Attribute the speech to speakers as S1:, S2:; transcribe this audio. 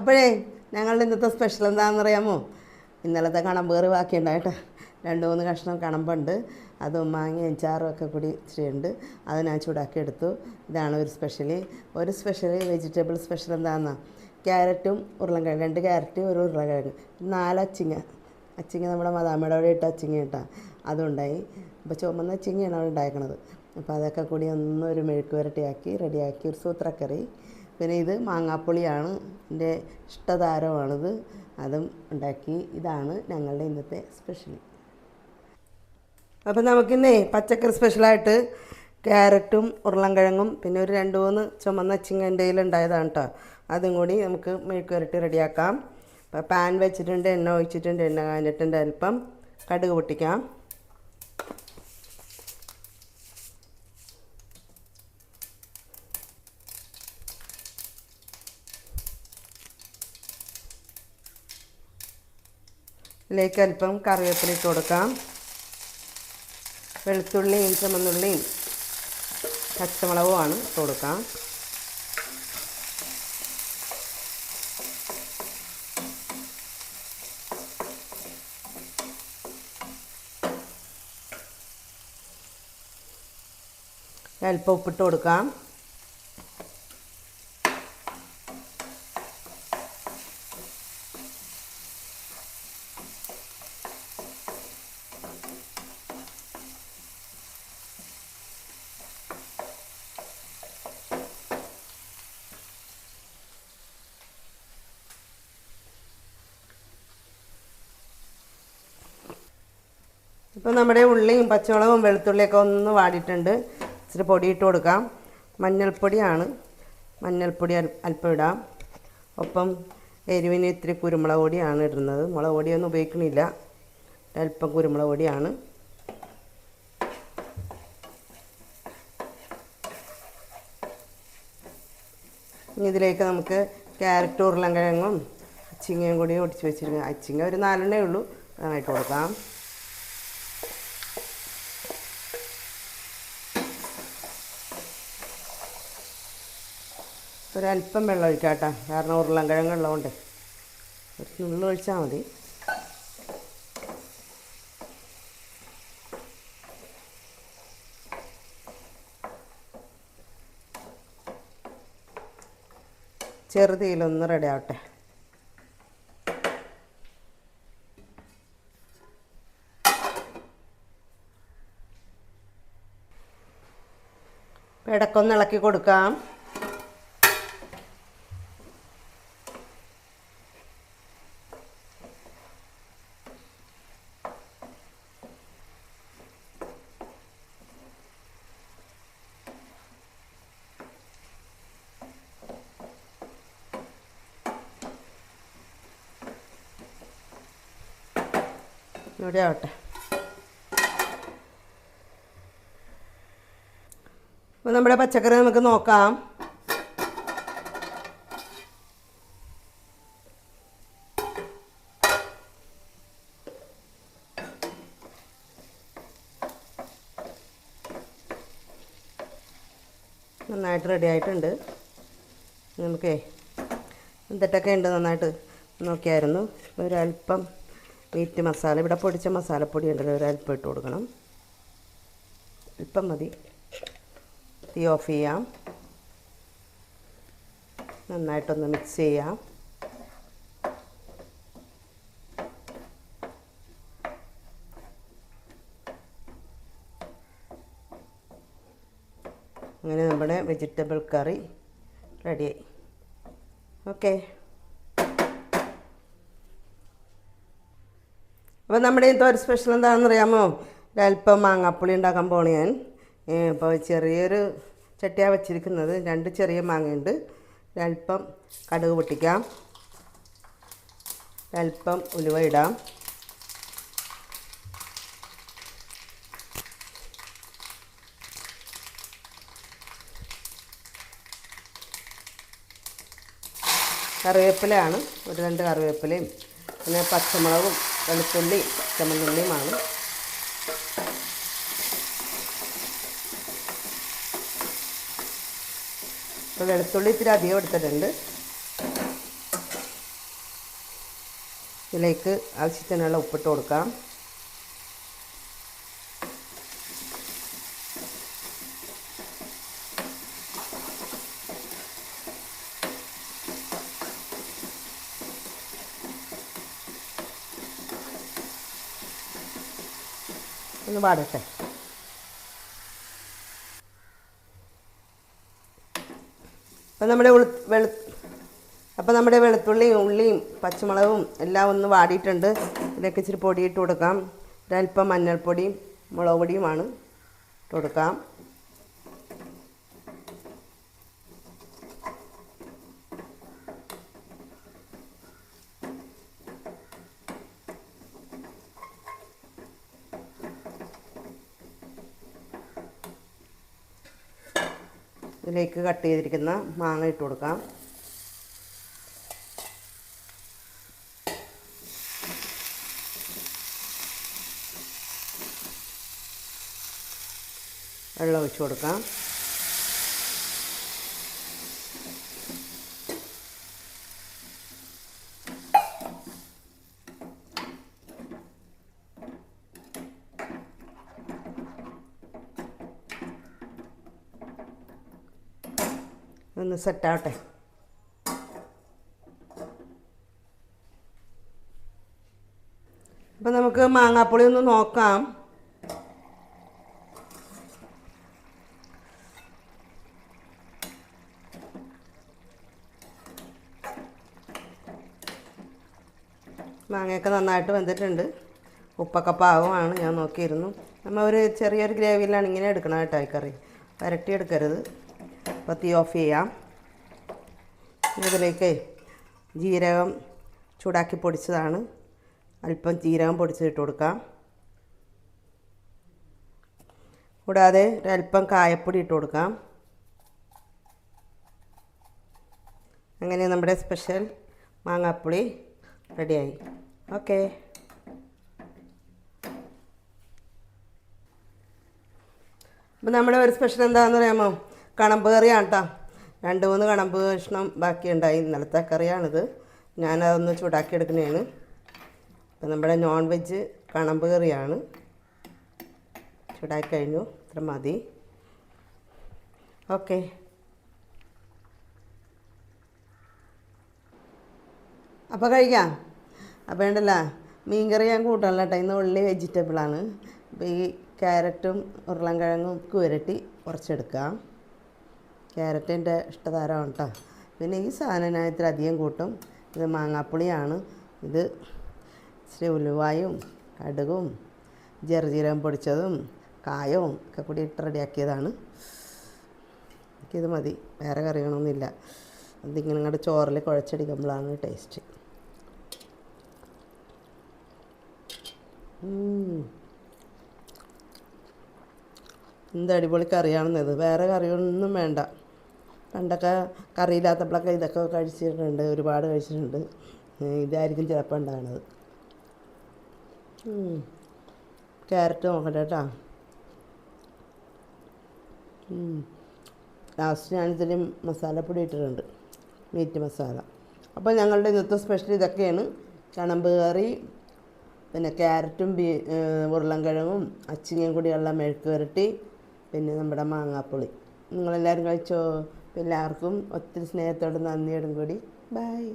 S1: അപ്പോഴേ ഞങ്ങളുടെ ഇന്നത്തെ സ്പെഷ്യൽ എന്താണെന്ന് അറിയാമോ ഇന്നലത്തെ കണമ്പേറ് ബാക്കിയുണ്ടായിട്ട് രണ്ട് മൂന്ന് കഷ്ണം കണമ്പുണ്ട്. അതും മാങ്ങയും ചാറും ഒക്കെ കൂടി ഇച്ചിരി ഉണ്ട്. അത് ഞാൻ ചൂടാക്കി എടുത്തു. ഇതാണ് ഒരു സ്പെഷ്യലി ഒരു സ്പെഷ്യലി വെജിറ്റബിൾ സ്പെഷ്യൽ എന്താണെന്നാ ക്യാരറ്റും ഉരുളൻകിഴങ്ങ്. രണ്ട് ക്യാരറ്റ് ഒരു ഉരുളൻകിഴങ്ങ്. നാല് അച്ചിങ്ങ. അച്ചിങ്ങ നമ്മുടെ മദാമയുടെ അവിടെ ഇട്ട അച്ചിങ്ങ ഇട്ടാ അതുണ്ടായി. അപ്പോൾ ചുമന്ന അച്ചിങ്ങയാണ് അവിടെ ഉണ്ടാക്കണത്. അപ്പോൾ അതൊക്കെ കൂടി ഒന്നൊരു മെഴുക്ക് വരട്ടിയാക്കി റെഡിയാക്കി ഒരു സൂത്രക്കറി. പിന്നെ ഇത് മാങ്ങാപ്പുളിയാണ്. എന്റെ ഇഷ്ടതാരമാണിത്. അതും ഉണ്ടാക്കി. ഇതാണ് ഞങ്ങളുടെ ഇന്നത്തെ സ്പെഷ്യൽ അപ്പം നമുക്കിന്നേ പച്ചക്കറി സ്പെഷ്യലായിട്ട് ക്യാരറ്റും ഉരുളൻകിഴങ്ങും പിന്നെ ഒരു രണ്ട് മൂന്ന് ചുമന്ന ചിങ്ങന്റെയിൽ ഉണ്ടായതാണ് കേട്ടോ അതും കൂടി നമുക്ക് മെഴുക്ക് വരട്ടി റെഡിയാക്കാം. അപ്പോൾ പാൻ വെച്ചിട്ടുണ്ട് എണ്ണ ഒഴിച്ചിട്ടുണ്ട് എണ്ണ കാഞ്ഞിട്ടുണ്ട് അല്പം. കടുക് പൊട്ടിക്കാം. ഇതിലേക്ക് അല്പം കറിവേപ്പില ഇട്ട് കൊടുക്കാം. വെളുത്തുള്ളിയും ചുമന്നുള്ളിയും പച്ചമുളകുമാണ് ഇട്ട് കൊടുക്കാം. അല്പം ഉപ്പിട്ട് കൊടുക്കാം. ഇപ്പോൾ നമ്മുടെ ഉള്ളിയും പച്ചമുളകും വെളുത്തുള്ളിയൊക്കെ ഒന്ന് വാടിയിട്ടുണ്ട്. ഇച്ചിരി പൊടി ഇട്ട് കൊടുക്കാം. മഞ്ഞൾപ്പൊടിയാണ്. മഞ്ഞൾപ്പൊടി അല്പം ഇടാം. ഒപ്പം എരിവിന് ഇത്തിരി കുരുമുളക് പൊടിയാണ് ഇടുന്നത്. മുളക് പൊടിയൊന്നും ഉപയോഗിക്കണില്ല. അല്പം കുരുമുളക് പൊടിയാണ്. ഇനി ഇതിലേക്ക് നമുക്ക് ക്യാരറ്റ് ഉരുളൻകിഴങ്ങും അച്ചിങ്ങയും കൂടി ഒടിച്ച് വെച്ചിരിക്കുക അച്ചിങ്ങ ഒരു നാലെണ്ണേ ഉള്ളൂ. നന്നായിട്ട് കൊടുക്കാം. ഒരല്പം വെള്ളം ഒഴിക്കാം കാരണം കാരണം ഉരുളൻകിഴങ്ങ് ഉള്ളതുകൊണ്ട് ഒരു നുള്ളു ഒഴിച്ചാൽ മതി. ചെറുതീലൊന്ന് റെഡി ആവട്ടെ. ഇടക്കൊന്ന് ഇളക്കി കൊടുക്കാം. ഇവിടെ ആവട്ടെ. അപ്പോൾ നമ്മുടെ പച്ചക്കറി നമുക്ക് നോക്കാം. നന്നായിട്ട് റെഡി ആയിട്ടുണ്ട്. നമുക്കേ എന്തൊക്കെ ഉണ്ട് നന്നായിട്ട്? നോക്കിയായിരുന്നു. ഒരല്പം മീറ്റ് മസാല ഇവിടെ പൊടിച്ച മസാലപ്പൊടി ഉണ്ടല്ലോ ഒരല്പം ഇട്ട് കൊടുക്കണം. ഇപ്പം മതി. തീ ഓഫ് ചെയ്യാം. നന്നായിട്ടൊന്ന് മിക്സ് ചെയ്യാം. അങ്ങനെ നമ്മുടെ വെജിറ്റബിൾ കറി റെഡിയായി ഓക്കെ. അപ്പോൾ നമ്മുടെ ഒരു സ്പെഷ്യൽ എന്താണെന്ന് അറിയാമോ ഒരല്പം മാങ്ങാപ്പുളി ഉണ്ടാക്കാൻ പോണ് ഞാൻ. ഇപ്പോൾ ചെറിയൊരു ചട്ടിയാണ് വെച്ചിരിക്കുന്നത്. രണ്ട് ചെറിയ മാങ്ങയുണ്ട്. ഒരല്പം കടുക് പൊട്ടിക്കാം. ഒരല്പം ഉലുവ ഇടാം. കറിവേപ്പിലയാണ്. ഒരു രണ്ട് കറിവേപ്പിലയും പിന്നെ പച്ചമുളകും വെളുത്തുള്ളിയും ചമ്മന്തുള്ളിയുമാണ് ഇപ്പോൾ വെളുത്തുള്ളി ഇത്തിരി അധികം എടുത്തിട്ടുണ്ട്. ഇതിലേക്ക് ആവശ്യത്തിനുള്ള ഉപ്പിട്ട് കൊടുക്കാം. ഒന്ന് വാടട്ടെ. അപ്പം നമ്മുടെ വെളു അപ്പം നമ്മുടെ വെളുത്തുള്ളിയും ഉള്ളിയും പച്ചമുളകും എല്ലാം ഒന്ന് വാടിയിട്ടുണ്ട്. ഇതിലേക്ക് ഇച്ചിരി പൊടിയിട്ട് കൊടുക്കാം. ഒരല്പം മഞ്ഞൾപ്പൊടിയും മുളക് പൊടിയുമാണ് ഇട്ട് കൊടുക്കാം. ഇതിലേക്ക് കട്ട് ചെയ്തിരിക്കുന്ന മാങ്ങ ഇട്ട് കൊടുക്കാം. വെള്ളം ഒഴിച്ച് കൊടുക്കാം. ഒന്ന് സെറ്റാവട്ടെ അപ്പം നമുക്ക് മാങ്ങാപ്പുളി ഒന്ന് നോക്കാം. മാങ്ങയൊക്കെ നന്നായിട്ട് വെന്തിട്ടുണ്ട്. ഉപ്പൊക്കെ പാകമാണ് ഞാൻ നോക്കിയിരുന്നു. നമ്മൾ ഒരു ചെറിയൊരു ഗ്രേവിയിലാണ് ഇങ്ങനെ എടുക്കണം കേട്ടോ ഈ കറി. വരട്ടി എടുക്കരുത്. അപ്പോൾ തീ ഓഫ് ചെയ്യാം. ഇതിലേക്ക് ജീരകം ചൂടാക്കി പൊടിച്ചതാണ്. അല്പം ജീരകം പൊടിച്ചിട്ട് കൊടുക്കാം. കൂടാതെ ഒരല്പം കായപ്പൊടി ഇട്ട് കൊടുക്കാം. അങ്ങനെ നമ്മുടെ സ്പെഷ്യൽ മാങ്ങാപ്പുളി റെഡിയായി. ഓക്കെ. അപ്പം നമ്മുടെ ഒരു സ്പെഷ്യൽ എന്താണെന്ന് അറിയാമോ? കണമ്പ് കറിയാണ് കേട്ടോ രണ്ട് മൂന്ന് കണമ്പ് കഷ്ണം ബാക്കിയുണ്ടായി. ഇന്നലത്തെ കറിയാണിത്. ഞാനതൊന്ന് ചൂടാക്കി എടുക്കുന്നതാണ് അപ്പം നമ്മുടെ നോൺ വെജ് കണമ്പ് കറിയാണ്. ചൂടാക്കി കഴിഞ്ഞു. ഇത്ര മതി. ഓക്കെ. അപ്പോൾ കഴിക്കാം. അപ്പോൾ ഉണ്ടല്ല മീൻ കറി ഞാൻ കൂട്ടണല്ലോ കേട്ടോ ഇന്ന് ഉള്ളി വെജിറ്റബിളാണ് അപ്പോൾ ഈ ക്യാരറ്റും ഉരുളൻകിഴങ്ങും കുരട്ടി കുറച്ചെടുക്കാം. ക്യാരറ്റ് എന്റെ ഇഷ്ടതാരമാണ് കേട്ടോ പിന്നെ ഈ സാധനം ഇത്ര അധികം കൂട്ടും. ഇത് മാങ്ങാപ്പുളിയാണ്. ഇത് ഇച്ചിരി ഉലുവായും കടുകും ജർജീരകം പൊടിച്ചതും കായവും ഒക്കെ കൂടി ഇട്ട് റെഡിയാക്കിയതാണ്. എനിക്കിത് മതി. വേറെ കറികളൊന്നുമില്ല. അതിങ്ങനെ ഇങ്ങോട്ട് ചോറിൽ കുഴച്ചടിക്കുമ്പോഴാണ് ടേസ്റ്റ്. എന്ത് അടിപൊളി കറിയാണെന്നത് വേറെ കറിയൊന്നും വേണ്ട. പണ്ടൊക്കെ കറിയില്ലാത്തപ്പോഴൊക്കെ ഇതൊക്കെ കഴിച്ചിട്ടുണ്ട് ഒരുപാട് കഴിച്ചിട്ടുണ്ട്. ഇതായിരിക്കും ചിലപ്പോൾ ഉണ്ടാകുന്നത് ക്യാരറ്റ് നോക്കട്ടെ കേട്ടോ. ലാസ്റ്റ് ഞാനിതിൽ മസാലപ്പൊടി ഇട്ടിട്ടുണ്ട്. മീറ്റ് മസാല. അപ്പോൾ ഞങ്ങളുടെ ഇന്നത്തെ സ്പെഷ്യൽ ഇതൊക്കെയാണ്. കണമ്പ് കറി പിന്നെ ക്യാരറ്റും ബീ ഉരുളൻകിഴങ്ങും അച്ചിങ്ങയും കൂടിയുള്ള മെഴുക്ക് പുരട്ടി പിന്നെ നമ്മുടെ മാങ്ങാപ്പുളി. നിങ്ങളെല്ലാവരും കഴിച്ചോ? എല്ലാവർക്കും ഒത്തിരി സ്നേഹത്തോടെ നന്ദിയോടും കൂടി. ബൈ